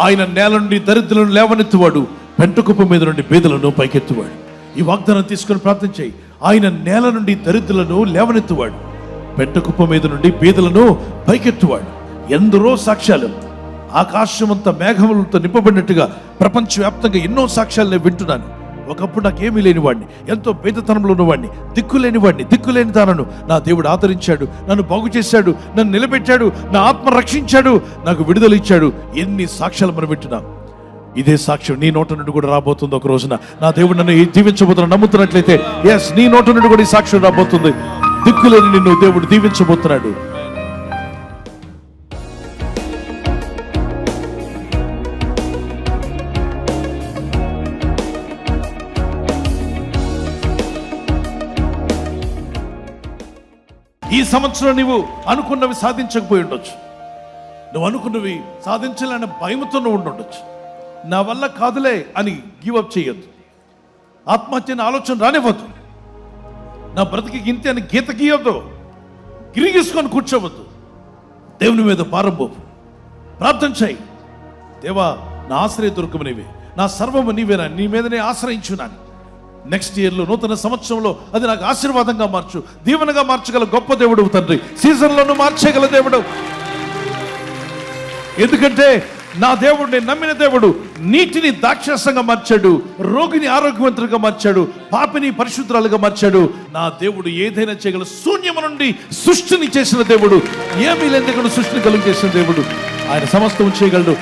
ఆయన నేల నుండి దరిద్రులను లేవనెత్తువాడు పెంటకుప్ప మీద నుండి బీదలను పైకెత్తువాడు. ఈ వాగ్దానం తీసుకొని ప్రార్థన చేయి. ఆయన నేల నుండి దరిద్రులను లేవనెత్తువాడు పెంటకుప్ప మీద నుండి బీదలను పైకెత్తువాడు. ఎందరో సాక్ష్యాలు ఆకాశమంత మేఘములతో నింపబడినట్టుగా ప్రపంచవ్యాప్తంగా ఎన్నో సాక్ష్యాలు నేను వింటున్నాను. ఒకప్పుడు నాకేమీ లేనివాడిని ఎంతో పేదతనంలో ఉన్నవాడిని దిక్కు లేనివాడిని దిక్కు లేని దానను నా దేవుడు ఆదరించాడు నన్ను బాగు చేశాడు నన్ను నిలబెట్టాడు నా ఆత్మ రక్షించాడు నాకు విడుదల ఇచ్చాడు. ఎన్ని సాక్ష్యాలు మనం పెట్టినా ఇదే సాక్ష్యం నీ నోట నుండి కూడా రాబోతుంది ఒక రోజున. నా దేవుడు నన్ను ఈ దీవించబోతున్నా నమ్ముతున్నట్లయితే ఎస్ నీ నోట నుండి కూడా ఈ సాక్ష్యం రాబోతుంది. దిక్కులేని నిన్ను దేవుడు దీవించబోతున్నాడు. సంవత్సరం నువ్వు అనుకున్నవి సాధించకపోయి ఉండొచ్చు. నువ్వు అనుకున్నవి సాధించాలనే భయంతో నువ్వు ఉండొచ్చు నా వల్ల కాదులే అని గివప్ చేయొద్దు. ఆత్మహత్యని ఆలోచన రానివ్వద్దు. నా బ్రతికి గింతే అని గీత గీయొద్దు. గిరిగీసుకొని కూర్చోవద్దు. దేవుని మీద భారం ప్రార్థన చేయి. దేవా నా ఆశ్రయ దుర్గము నీవే. నా సర్వము నీవేనా? నీ మీదనే ఆశ్రయించున్నాను. నెక్స్ట్ ఇయర్లో నూతన సంవత్సరంలో అది నాకు ఆశీర్వాదంగా మార్చు. దీవెనగా మార్చగల గొప్ప దేవుడు తండ్రి. సీజన్లను మార్చగల దేవుడు. ఎందుకంటే నా దేవుడు నేను నమ్మిన దేవుడు నీటిని దాక్షసంగా మార్చాడు రోగిని ఆరోగ్యవంతులుగా మార్చాడు పాపిని పరిశుద్ధురాలుగా మార్చాడు. నా దేవుడు ఏదైనా చేయగల శూన్యము నుండి సృష్టిని చేసిన దేవుడు. ఏమీ లేని సృష్టిని కలుగు చేసిన దేవుడు. ఆయన సమస్తం చేయగలడు.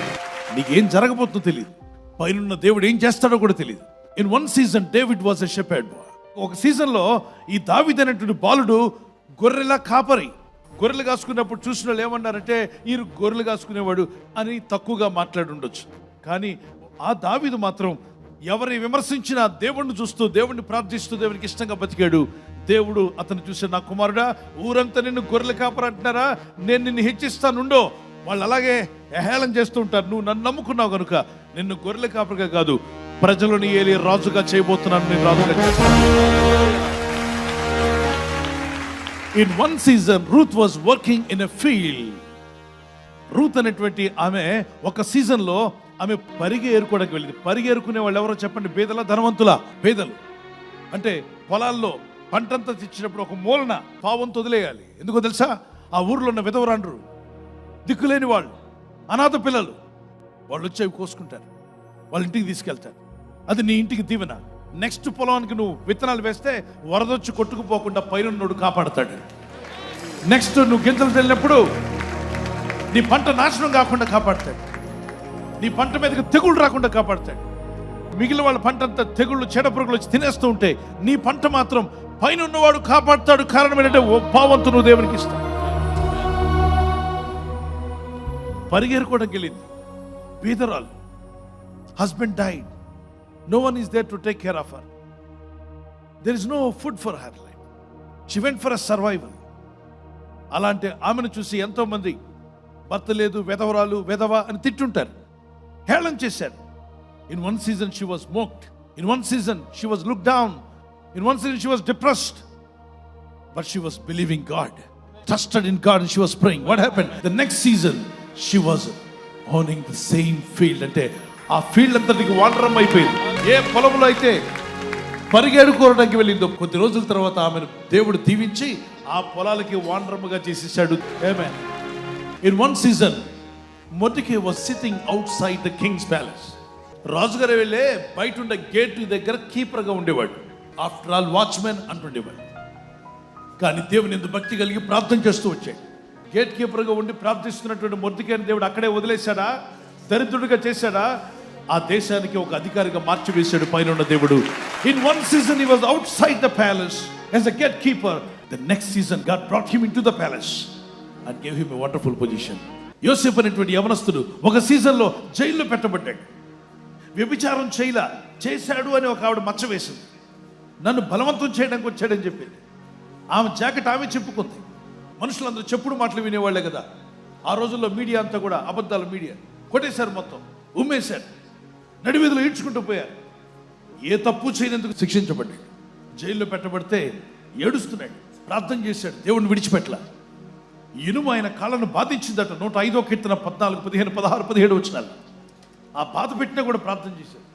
నీకేం జరగబోతుందో తెలియదు పైనున్న దేవుడు ఏం చేస్తాడో కూడా తెలియదు in one season David was a shepherd ఒక సీజన్లో ఈ దావిదైనటువంటి బాలుడు గొర్రెల కాపరి. గొర్రెలు కాసుకున్నప్పుడు చూసిన వాళ్ళు ఏమన్నారంటే ఈ గొర్రెలు కాసుకునేవాడు అని తక్కువగా మాట్లాడి ఉండొచ్చు కానీ ఆ దావిదు మాత్రం ఎవరి విమర్శించినా దేవుణ్ణి చూస్తూ దేవుణ్ణి ప్రార్థిస్తూ దేవునికి ఇష్టంగా బతికాడు. దేవుడు అతను చూసే నా కుమారుడా ఊరంతా నిన్ను గొర్రెలు కాపరంటున్నారా నేను నిన్ను హెచ్చిస్తానుండో. వాళ్ళు అలాగే హేళన చేస్తూ ఉంటారు. నువ్వు నన్ను నమ్ముకున్నావు కనుక నిన్ను గొర్రెల కాపరిగా కాదు ప్రజలను ఏలి రాజుగా చేయబోతున్నాను నేను రాజుగా చేస్తాను. In one season Ruth was working in a field Ruth అనేటువంటి ఆమె ఒక సీజన్లో ఆమె పరిగె ఏరుకోవడానికి వెళ్ళింది. పరిగె ఏరుకునే వాళ్ళు ఎవరో చెప్పండి? పేదల ధనవంతుల పేదలు అంటే పొలాల్లో పంటంతా తెచ్చినప్పుడు ఒక మూలన పావంతో వదిలేయాలి. ఎందుకో తెలుసా? ఆ ఊర్లో ఉన్న విధవరాండ్రు దిక్కులేని వాళ్ళు అనాథ పిల్లలు వాళ్ళు వచ్చేవి కోసుకుంటారు. వాళ్ళ ఇంటికి తీసుకెళ్తారు. అది నీ ఇంటికి దీవెన. నెక్స్ట్ పొలానికి నువ్వు విత్తనాలు వేస్తే వరదొచ్చి కొట్టుకుపోకుండా పైరున్నోడు కాపాడతాడు. నెక్స్ట్ నువ్వు గింజలు చల్లినప్పుడు నీ పంట నాశనం కాకుండా కాపాడతాడు. నీ పంట మీదకి తెగుళ్ళు రాకుండా కాపాడతాడు. మిగిలిన వాళ్ళ పంట అంతా తెగుళ్ళు చెడపురుగులు వచ్చి తినేస్తూ ఉంటే నీ పంట మాత్రం పైన ఉన్నవాడు కాపాడుతాడు కారణం ఏంటంటే ఓ భావంతు నువ్వు దేవునికి ఇస్తావు పరిగెరుకోవడానికి వెళ్ళింది. బీదరాలు. Husband died no one is there to take care of her there is no food for her life she went for a survival అలాంటి ఆమెను చూసి ఎంతోమంది భర్త లేదు వెధవరాలు వెధవ అని తిట్టుంటారు. హేళన చేశారు. In one season she was mocked in one season she was look down in one season she was depressed but she was believing God trusted in God she was praying what happen the next season she was owning the same field అంటే ఆ field అంతటికి వాండరం అయిపోయింది. ఏ పొలంలో అయితే పరిగెడుకోవడానికి వెళ్ళిందో కొద్ది రోజుల తర్వాత ఆమెను దేవుడు దీవించి ఆ పొలాలకి వానరముగా చేసేసాడు ఏమే in one season Mordecai was sitting outside the king's palace రాజుగారు వెళ్ళే బయట ఉండే గేట్ దగ్గర కీపర్గా ఉండేవాడు. ఆఫ్టర్ ఆల్ వాచ్మెన్ అంటుండేవాడు కానీ దేవుని ఎందుకు భక్తి కలిగి ప్రార్థన చేస్తూ వచ్చాడు. గేట్ కీపర్గా ఉండి ప్రార్థిస్తున్నటువంటి మొద్దుకైన దేవుడు అక్కడే వదిలేశాడా? దరిద్రుడిగా చేశాడా? ఆ దేశానికి ఒక అధికారిగా మార్చివేశాడు పైన ఉన్న దేవుడు. In one season he was outside the palace as a gatekeeper the next season God brought him into the palace and gave him a wonderful position Yosepu అనేటువంటి యవనస్తుడు ఒక సీజన్లో జైల్లో పెట్టబడ్డాడు. వ్యభిచారం చేయలా చేశాడు అని ఒక ఆవిడ మచ్చ వేసింది. నన్ను బలవంతం చేయడానికి వచ్చాడని చెప్పింది. ఆమె జాకెట్ ఆమె చెప్పుకుంది. మనుషులందరూ చెప్పుడు మాటలు వినేవాళ్ళే కదా. ఆ రోజుల్లో మీడియా అంతా కూడా అబద్ధాల మీడియా. కొట్టేశారు మొత్తం. ఉమ్మేశారు. నడివీధిలో ఈడ్చుకుంటూ పోయారు. ఏ తప్పు చేయనందుకు శిక్షించబడ్డాడు. జైల్లో పెట్టబడితే ఏడుస్తున్నాడు. ప్రార్థన చేశాడు. దేవుడిని విడిచిపెట్టల ఇనుము ఆయన కాళ్ళను బాధించిందట. నూట ఐదో కీర్తన పద్నాలుగు పదిహేను పదహారు పదిహేడు వచ్చినారు ఆ బాధ పెట్టినా కూడా ప్రార్థన చేశాడు.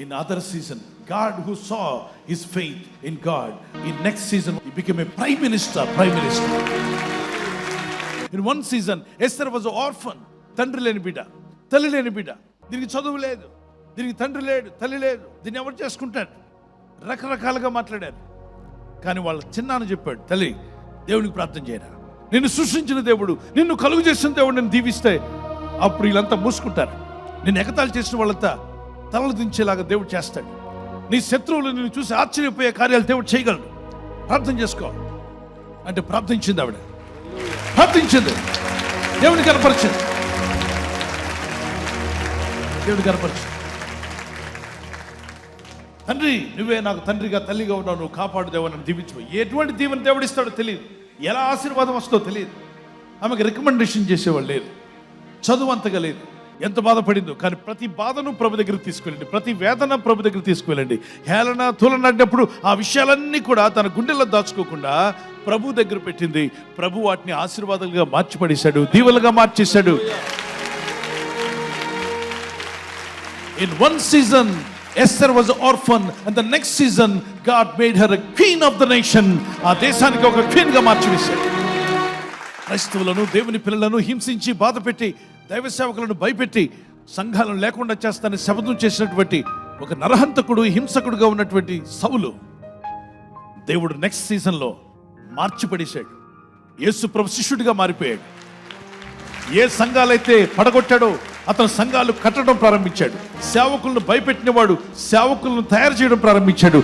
In other season God who saw his faith in God in next season he become a prime minister prime minister in one season Esther was orphan తండ్రి లేని బిడ్డ తల్లి లేని బిడ్డ. దీనికి చదువు లేదు. దీనికి తండ్రి లేడు తల్లి లేదు. దీన్ని ఎవరు చేసుకుంటాడు రకరకాలుగా మాట్లాడారు. కానీ వాళ్ళ చిన్నాన్న చెప్పాడు తల్లి దేవునికి ప్రార్థన చేయరా. నిన్ను సృష్టించిన దేవుడు నిన్ను కలుగు చేసిన దేవుడు నేను దీవిస్తే అప్పుడు వీళ్ళంతా మూసుకుంటారు. నేను ఎగతాళి చేసిన వాళ్ళంతా తలలు దించేలాగా దేవుడు చేస్తాడు. నీ శత్రువులు నిన్ను చూసి ఆశ్చర్యపోయే కార్యాలు దేవుడు చేయగలడు. ప్రార్థన చేసుకో. అంటే ప్రార్థించింది ఆవిడ. ప్రార్థించింది. దేవుని కనపరిచింది. దేవుడు కనపరిచింది. తండ్రి నువ్వే నాకు తండ్రిగా తల్లిగా ఉన్నావు నువ్వు కాపాడు దేవని నన్ను దీవించు. ఎటువంటి దీవెన దేవుడు ఇస్తాడో తెలియదు. ఎలా ఆశీర్వాదం వస్తుందో తెలియదు. ఆమెకు రికమెండేషన్ చేసేవాళ్ళు లేదు. చదువు అంతగా లేదు. ఎంత బాధపడిందో. కానీ ప్రతి బాధను ప్రభు దగ్గరికి తీసుకెళ్ళండి. ప్రతి వేదన ప్రభు దగ్గర తీసుకువెళ్ళండి హేళన తూలన అన్నప్పుడు ఆ విషయాలన్నీ కూడా తన గుండెల్లో దాచుకోకుండా ప్రభు దగ్గర పెట్టింది. ప్రభు వాటిని ఆశీర్వాదాలుగా మార్చిపడేశాడు. దీవులుగా మార్చేశాడు. In one season Esther was orphan and the next season God made her queen of the nation ఆ దేశానికి ఒక క్వీన్గా మార్చివేశాడు క్రైస్తవులను దేవుని పిల్లలను హింసించి బాధ పెట్టి దైవ సేవకులను భయపెట్టి సంఘాలను లేకుండా చేస్తానని శబ్దం చేసినటువంటి ఒక నరహంతకుడు హింసకుడుగా ఉన్నటువంటి సవులు దేవుడు నెక్స్ట్ సీజన్లో మార్చిపడేశాడు. యేసు ప్రభు శిష్యుడిగా మారిపోయాడు. ఏ సంఘాలైతే పడగొట్టాడో అతను సంఘాలు కట్టడం ప్రారంభించాడు. సేవకులను భయపెట్టినవాడు సేవకులను తయారు చేయడం ప్రారంభించాడు.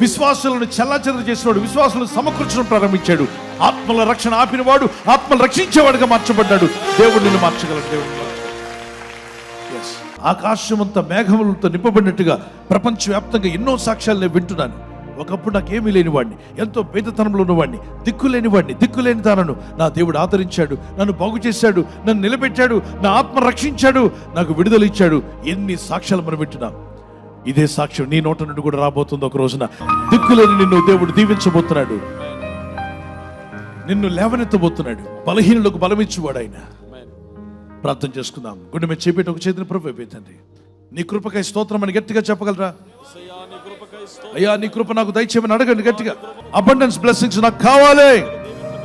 విశ్వాసులను చెల్లాచెదరు చేసినవాడు విశ్వాసులను సమకూర్చడం ప్రారంభించాడు. ఆత్మల రక్షణ ఆపినవాడు ఆత్మలు రక్షించేవాడుగా మార్చబడ్డాడు. దేవుడు నిన్ను మార్చగలడు దేవుడు ఆకాశమంత ఆకాశమంతా మేఘములతో నింపబడినట్టుగా ప్రపంచవ్యాప్తంగా ఎన్నో సాక్ష్యాలు నేను వింటున్నాను. ఒకప్పుడు నాకేమీ లేనివాడిని ఎంతో పేదతనంలో ఉన్నవాడిని దిక్కు లేనివాడిని దిక్కు లేని తానను నా దేవుడు ఆదరించాడు నన్ను బాగు చేశాడు నన్ను నిలబెట్టాడు నా ఆత్మ రక్షించాడు నాకు విడుదల ఇచ్చాడు ఎన్ని సాక్ష్యాలు మనం వింటున్నాం? ఇదే సాక్ష్యం నీ నోట నుండి కూడా రాబోతుంది ఒక రోజున. దిక్కులేని నిన్ను దేవుడు దీవించబోతున్నాడు. నిన్ను లేవనెత్తబోతున్నాడు. బలహీనులకు బలమిచ్చువాడు ఆయన ప్రార్థన చేసుకుందాం. గుండె మీద చేపేట ఒక చేతిని ప్రభు తండ్రి. నీ కృపకై స్తోత్రం అని గట్టిగా చెప్పగలరా? అయ్యా నీ కృప నాకు దయచేయమని అడగండి గట్టిగా. అబండెన్స్ బ్లెస్సింగ్స్ నాకు కావాలి.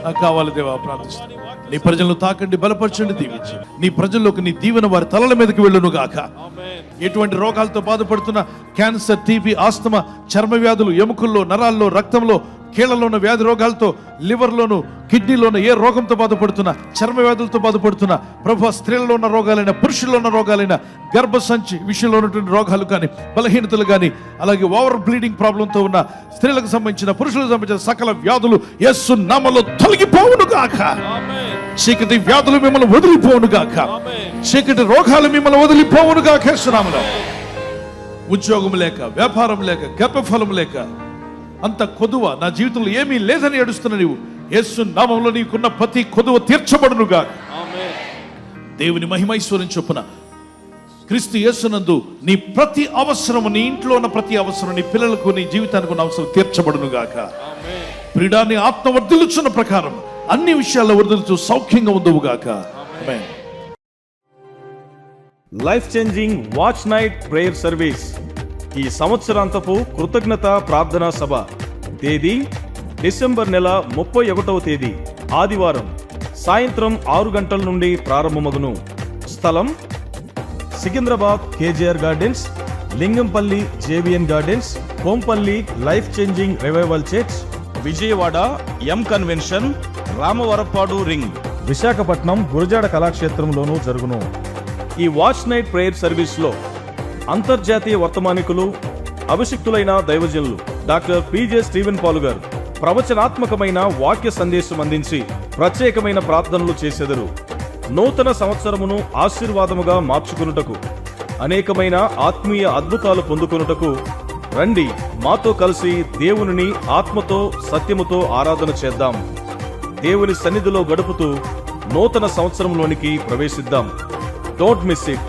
నాకు కావాలి దేవా ప్రార్థిస్తాను నీ ప్రజలను తాకండి బలపరచండి దీవించి నీ ప్రజల్లోకి నీ దీవెన వారి తలల మీదకి వెళ్ళును గాక ఎటువంటి రోగాలతో బాధపడుతున్న క్యాన్సర్ టీబీ ఆస్తమా చర్మ వ్యాధులు ఎముకల్లో నరాల్లో రక్తంలో కీళ్ళలో ఉన్న వ్యాధి రోగాలతో లివర్లోను కిడ్నీలోను ఏ రోగంతో బాధపడుతున్నా చర్మ వ్యాధులతో బాధపడుతున్నా ప్రభు స్త్రీలలో ఉన్న రోగాలైన పురుషుల్లో ఉన్న రోగాలైన గర్భసంచి విషయంలో ఉన్నటువంటి రోగాలు కానీ బలహీనతలు కానీ అలాగే ఓవర్ బ్లీడింగ్ ప్రాబ్లంతో ఉన్న స్త్రీలకు సంబంధించిన పురుషులకు సంబంధించిన సకల వ్యాధులు ఎస్సు నామలో తొలగిపోవును గాక. చీకటి వ్యాధులు మిమ్మల్ని వదిలిపోవును గాక. చీకటి రోగాలు మిమ్మల్ని వదిలిపోవును గాక యేసునామలో ఉద్యోగం లేక వ్యాపారం లేక గర్భఫలం లేక అంత కొదువ నా జీవితంలో ఏమీ లేదని ఏడుస్తున్న నీవు. యేసు నామంలో నీకున్న ప్రతి కొదువ తీర్చబడునుగా. దేవుని మహిమైశ్వరం చొప్పున క్రీస్తు యేసునందు నీ ప్రతి అవసరము నీ ఇంట్లో ఉన్న ప్రతి అవసరం నీ పిల్లలకు నీ జీవితానికి ఉన్న అవసరం తీర్చబడునుగాక. ప్రిడాన్ని ఆత్మ వర్ధిల్చున్న ప్రకారం అన్ని విషయాల్లో వర్ధిల్చు సౌఖ్యంగా ఉందవుగాక. ఆమేన్. Life changing watch night prayer service ఈ సంవత్సరాంతపు కృతజ్ఞత ప్రార్థనా సభ తేదీ డిసెంబర్ నెల ముప్పై ఒకటవ తేదీ ఆదివారం సాయంత్రం ఆరు గంటల నుండి ప్రారంభమగును. స్థలం Secunderabad KGR gardens Lingampally JVN gardens Kompally life changing revival church Vijayawada M convention Ramavarappadu ring. Visakhapatnam Gurajada కళాక్షేత్రంలోనూ జరుగును. ఈ వాచ్ నైట్ ప్రేయర్ సర్వీస్లో అంతర్జాతీయ వర్తమానికులు అభిషిక్తులైన దైవజనులు. డాక్టర్ పిజే స్టీవెన్ పాలు గారు ప్రవచనాత్మకమైన వాక్య సందేశం అందించి ప్రత్యేకమైన ప్రార్థనలు చేసెదరు. నూతన సంవత్సరమును ఆశీర్వాదముగా మార్చుకునుటకు అనేకమైన ఆత్మీయ అద్భుతాలు పొందుకొనుటకు రండి మాతో కలిసి దేవునిని ఆత్మతో సత్యముతో ఆరాధన చేద్దాం. దేవుని సన్నిధిలో గడుపుతూ నూతన సంవత్సరంలోనికి ప్రవేశిద్దాం. Don't miss it.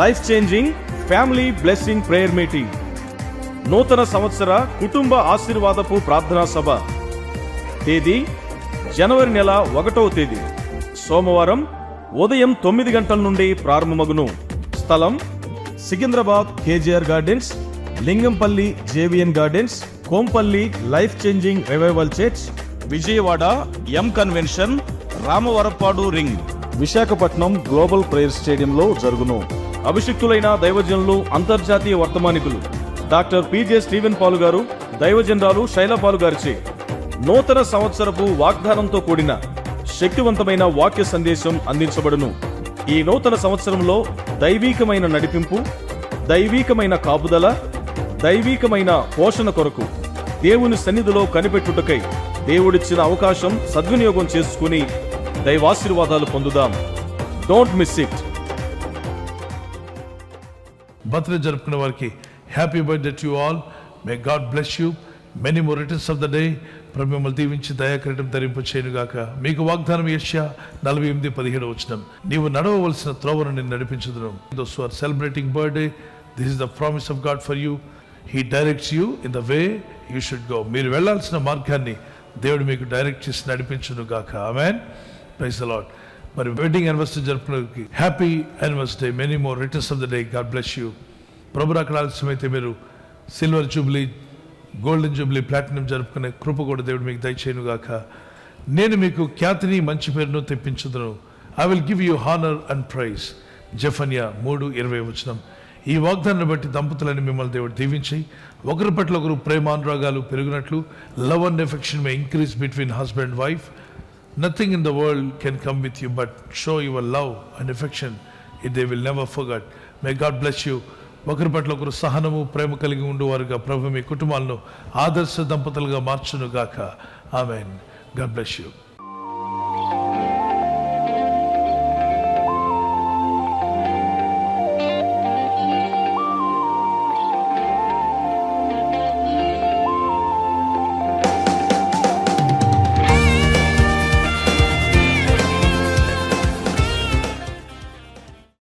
Life changing family blessing prayer meeting నూతన సంవత్సర కుటుంబ ఆశీర్వాదపు ప్రార్థనా సభ. తేదీ జనవరి నెల ఒకటవ తేదీ. సోమవారం ఉదయం తొమ్మిది గంటల నుండి ప్రారంభమగును. స్థలం Secunderabad KGR gardens Lingampally JVN gardens Kompally life changing revival church Vijayawada M convention Ramavarappadu ring. Visakhapatnam global prayer స్టేడియంలో జరుగును. అభిషిక్తులైన దైవజనులు అంతర్జాతీయ వర్తమానికులు. డాక్టర్ పిజే స్టీవెన్ పాలు గారు దైవజనరాలు శైలపాలు గారిచే. నూతన సంవత్సరపు వాగ్దానంతో కూడిన శక్తివంతమైన వాక్య సందేశం అందించబడును. ఈ నూతన సంవత్సరంలో దైవీకమైన నడిపింపు దైవీకమైన కాపుదల దైవీకమైన పోషణ కొరకు దేవుని సన్నిధిలో కనిపెట్టుటకై దేవుడిచ్చిన అవకాశం సద్వినియోగం చేసుకుని దైవాశీర్వాదాలు పొందుదాం. Don't miss it. బర్త్డే జరుపుకునే వారికి happy birthday to all may God bless you many more returns of the day మిమ్మల్ని దీవించి దయాకరటం ధరింపు చేయనుగాక. మీకు వాగ్దానం యశ్యా నలభై ఎనిమిది పదిహేడు వచ్చిన నీవు నడవవలసిన త్రోవను నేను నడిపించదును. Those are celebrating birthday this is the promise of God for you he directs you in the way you should go మీరు వెళ్ళాల్సిన మార్గాన్ని దేవుడు మీకు డైరెక్ట్ చేసి నడిపించును గాక ఆమెన్ ప్రైస్ అలాట్ మరి వెడ్డింగ్ యానివర్సరీ జరుపుకునే happy anniversary many more returns of the day God bless you ప్రభు అక్కడ ఆలస్యమైతే మీరు silver jubilee golden jubilee platinum జరుపుకునే కృప కూడా దేవుడు మీకు దయచేయను గాక. నేను మీకు ఖ్యాతిని మంచి పేరును తెప్పించుదును. I will give you honour and praise Zephaniah మూడు ఇరవై వచనం. ఈ వాగ్దానాన్ని బట్టి దంపతులని మిమ్మల్ని దేవుడు దీవించి ఒకరి పట్ల ఒకరు ప్రేమానురాగాలు పెరిగినట్లు love and affection may increase between husband wife nothing in the world can come with you but show your love and affection it they will never forget may God bless you ఒకరి పట్ల ఒకరు సహనము ప్రేమ కలిగి ఉండేవారుగా ప్రభు మీ కుటుంబాలను ఆదర్శ దంపతులుగా మార్చును గాక amen God bless you